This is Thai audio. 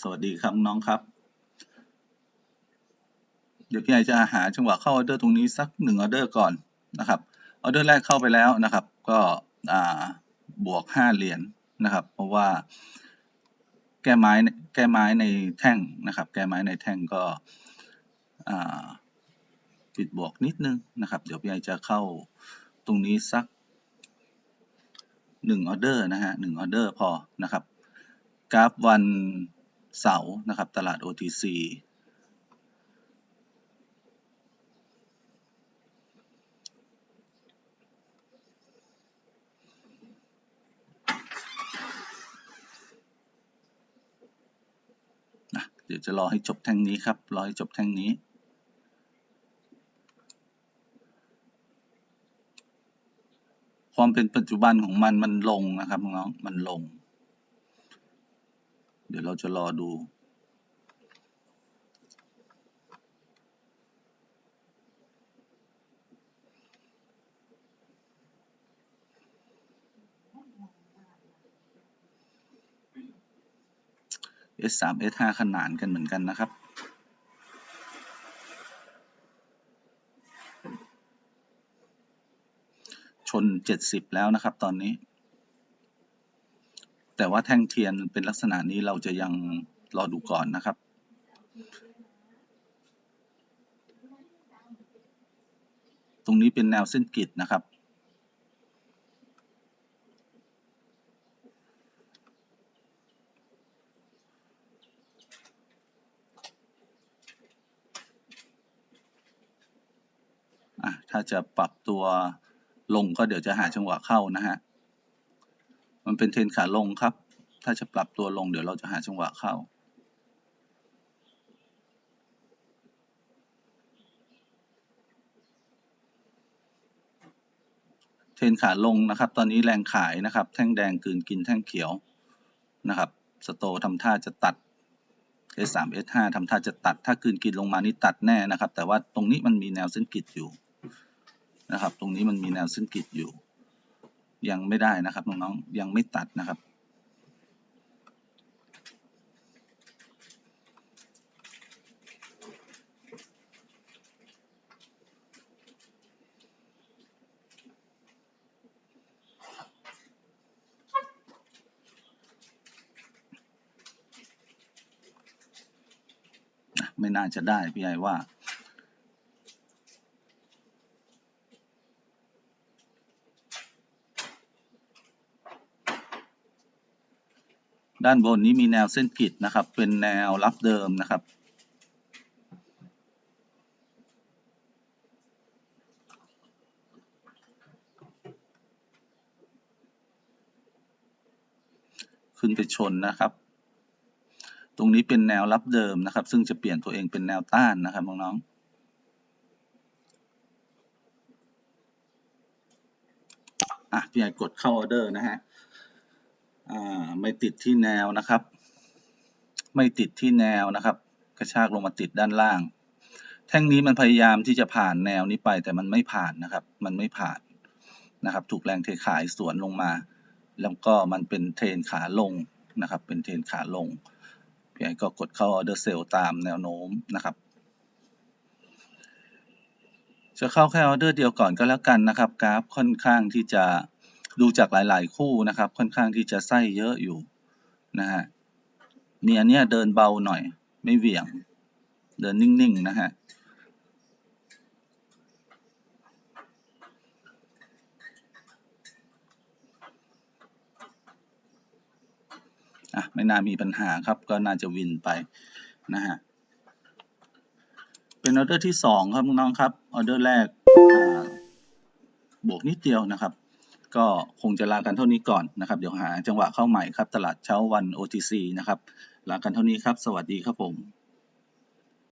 สวัสดีครับน้องครับ เดี๋ยวพี่ไอจะหาจังหวะเข้าออเดอร์ตรงนี้สักหนึ่งออเดอร์ก่อนนะครับออเดอร์แรกเข้าไปแล้วนะครับ ก็บวกห้าเหรียญนะครับ เพราะว่าแก้ไม้แก้ไม้ในแท่งนะครับ แก้ไม้ในแท่งก็ปิดบวกนิดนึงนะครับ เดี๋ยวพี่ไอจะเข้าตรงนี้สักหนึ่งออเดอร์นะฮะหนึ่งออเดอร์พอนะครับกราฟวัน เสาร์นะครับตลาด OTC นะเดี๋ยวจะรอให้จบแท่งนี้ครับ รอให้จบแท่งนี้ ความเป็นปัจจุบันของมันมันลงนะครับน้อง มันลง เดี๋ยวเราจะรอดู S3 S5 ขนานกันเหมือนกันนะครับ ชน70แล้วนะครับตอนนี้ แต่ว่าแท่งเทียนเป็นลักษณะนี้เราจะยังรอดูก่อนนะครับ ตรงนี้เป็นแนวเส้นกริดนะครับอะถ้าจะปรับตัวลงก็เดี๋ยวจะหาจังหวะเข้านะฮะ มันเป็นเทรนขาลงครับ ถ้าจะปรับตัวลงเดี๋ยวเราจะหาจังหวะเข้า เทรนขาลงนะครับ ตอนนี้แรงขายนะครับ แท่งแดงกืนกินแท่งเขียวนะครับ สโตทำท่าจะตัด S3 S5 ทำท่าจะตัด ถ้ากืนกินลงมานี่ตัดแน่นะครับ แต่ว่าตรงนี้มันมีแนวเส้นกริดอยู่นะครับ ตรงนี้มันมีแนวเส้นกริดอยู่ ยังไม่ได้นะครับน้องๆยังไม่ตัดนะครับ ไม่น่าจะได้พี่ไอว่า ด้านบนนี้มีแนวเส้นกริดนะครับ เป็นแนวรับเดิมนะครับ ขึ้นไปชนนะครับ ตรงนี้เป็นแนวรับเดิมนะครับ ซึ่งจะเปลี่ยนตัวเองเป็นแนวต้านนะครับน้องๆอะพี่ไอกดเข้าออเดอร์นะฮะ ไม่ติดที่แนวนะครับ ไม่ติดที่แนวนะครับ กระชากลงมาติดด้านล่าง แท่งนี้มันพยายามที่จะผ่านแนวนี้ไปแต่มันไม่ผ่านนะครับ มันไม่ผ่านนะครับ ถูกแรงเทขายสวนลงมา แล้วก็มันเป็นเทรนขาลงนะครับ เป็นเทรนขาลงพี่ไอก็กดเข้าออเดอร์เซลตามแนวโน้มนะครับ จะเข้าแค่ออเดอร์เดียวก่อนก็แล้วกันนะครับ กราฟค่อนข้างที่จะ ดูจากหลาย ๆ คู่นะครับ ค่อนข้างที่จะไส้เยอะอยู่นะฮะเนี่ยเนี่ยเดินเบาหน่อย ไม่เหวี่ยง เดินนิ่ง ๆ นะฮะอะไม่น่ามีปัญหาครับก็น่าจะวินไปนะฮะเป็นออเดอร์ที่สองครับน้องครับออเดอร์แรกบวกนิดเดียวนะครับ ก็คงจะลากันเท่านี้ก่อนนะครับ เดี๋ยวหาจังหวะเข้าใหม่ครับ ตลาดเช้าวัน OTC นะครับ ลากันเท่านี้ครับ สวัสดีครับผม